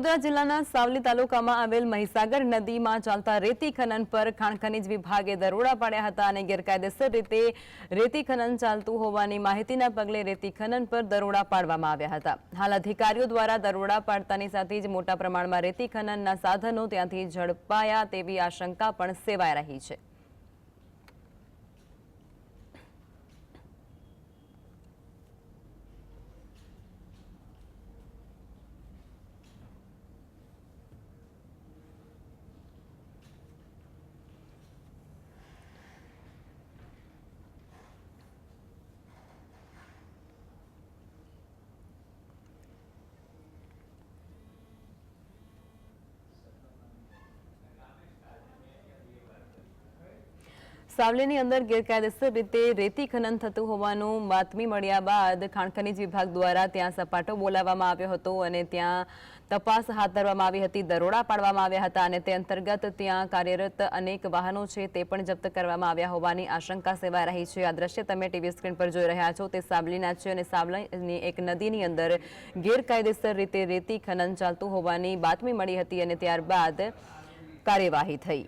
વડોદરા જિલ્લાના સાવલી તાલુકામાં આવેલ મહીસાગર નદીમાં ચાલતા રેતી ખનન પર ખાણ ખનીજ વિભાગે દરોડા પાડ્યા હતા અને ગેરકાયદેસર રીતે રેતી ખનન ચાલતું હોવાની માહિતીના પગલે રેતી ખનન પર દરોડા પાડવામાં આવ્યા હતા. હાલ અધિકારીઓ દ્વારા દરોડા પાડતાની સાથે જ મોટા પ્રમાણમાં રેતી ખનનના સાધનો ત્યાંથી ઝડપાયા તેવી આશંકા પણ સેવાઈ રહી છે. સાવલીની અંદર ગેરકાયદેસર રીતે રેતી ખનન થતું હોવાનું બાતમી મળ્યા બાદ ખાણ ખનીજ વિભાગ દ્વારા ત્યાં સપાટો બોલાવવામાં આવ્યો હતો અને ત્યાં તપાસ હાથ ધરવામાં આવી હતી, દરોડા પાડવામાં આવ્યા હતા અને તે અંતર્ગત ત્યાં કાર્યરત અનેક વાહનો છે તે પણ જપ્ત કરવામાં આવ્યા હોવાની આશંકા સેવાઈ રહી છે. આ દ્રશ્ય તમે ટીવી સ્ક્રીન પર જોઈ રહ્યા છો. તે સાવલીના છે અને સાવલીની એક નદીની અંદર ગેરકાયદેસર રીતે રેતી ખનન ચાલતું હોવાની બાતમી મળી હતી અને ત્યારબાદ કાર્યવાહી થઈ.